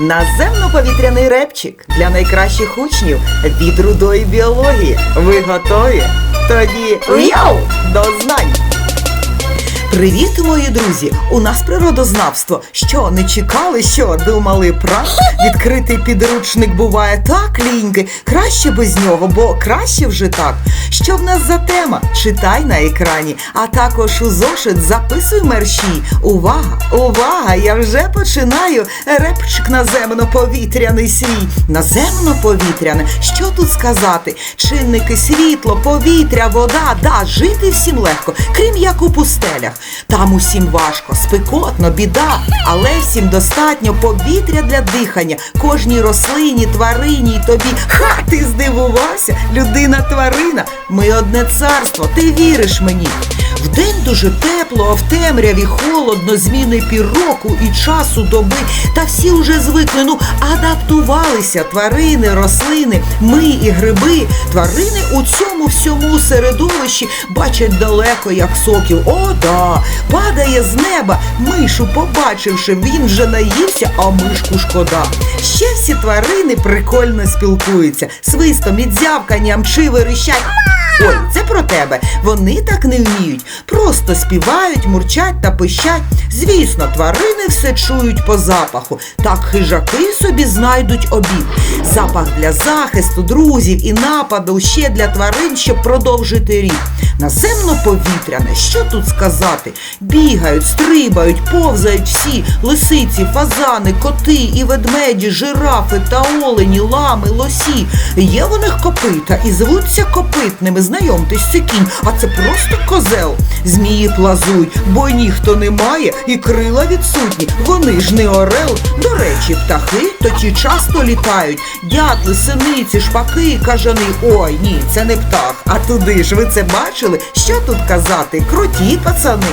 Наземно-повітряний репчик для найкращих учнів від рудої біології. Ви готові? Тоді йоу! До знань! Привіт, мої друзі! У нас природознавство. Що не чекали, що думали про відкритий підручник буває так ліньки. Краще без нього, бо краще вже так. Що в нас за тема? Читай на екрані, а також у зошит записуй мерщій. Увага! Увага! Я вже починаю репчик наземно-повітряний свій. Наземно-повітряне. Що тут сказати? Чинники світло, повітря, вода, да, жити всім легко, крім як у пустелях. Там усім важко, спекотно, біда, але всім достатньо повітря для дихання. Кожній рослині, тварині й тобі. Ха, ти здивувався, людина тварина. Ми одне царство, ти віриш мені. Вдень дуже тепло, а в темряві холодно, зміни пір року і часу доби. Та всі вже звикли, ну адаптувалися тварини, рослини, ми і гриби. Тварини у цьому всьому середовищі бачать далеко, як сокіл. О, да! Падає з неба. Мишу, побачивши, він вже наївся, а мишку шкода. Ще всі тварини прикольно спілкуються. Свистом і дзявканням чи верещать. Ой, це про тебе. Вони так не вміють. Просто співають, мурчать та пищать. Звісно, тварини все чують по запаху. Так хижаки собі знайдуть обід. Запах для захисту, друзів і нападу ще для тварин, щоб продовжити рік. Наземно-повітряне, що тут сказати? Бігають, стрибають, повзають всі лисиці, фазани, коти і ведмеді, жирафи та олені, лами, лосі. Є в них копита і звуться копитними. Знайомтесь, це кінь, а це просто козел. Змії плазують, бо ніхто не має і крила відсутні. Вони ж не орел. До речі, птахи тоді часто літають. Дятли, синиці, шпаки, кажани. Ой, ні, це не птах. А туди ж ви це бачили? Що тут казати? Круті пацани.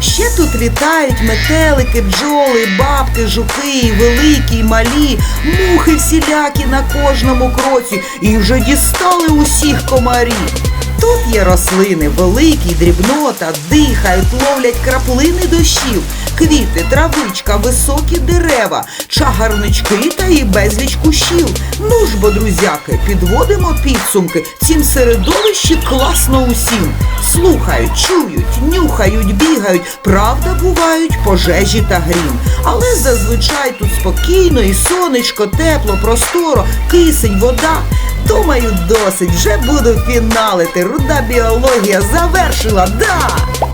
Ще тут літають метелики, бджоли, бабки, жуки, великі, і малі, мухи всілякі на кожному кроці, і вже дістали усіх комарів. Тут є рослини великі, дрібнота, дихають, ловлять краплини дощів, квіти, травичка, високі дерева, чагарнички та і безліч кущів. Ну ж бо, друзяки, підводимо підсумки. Цім середовищі класно усім. Слухають, чують, нюхають, бігають. Правда, бувають пожежі та грім. Але зазвичай тут спокійно і сонечко, тепло, просторо, кисень, вода. Думаю, досить, вже буду фіналити. Руда біологія завершила, да!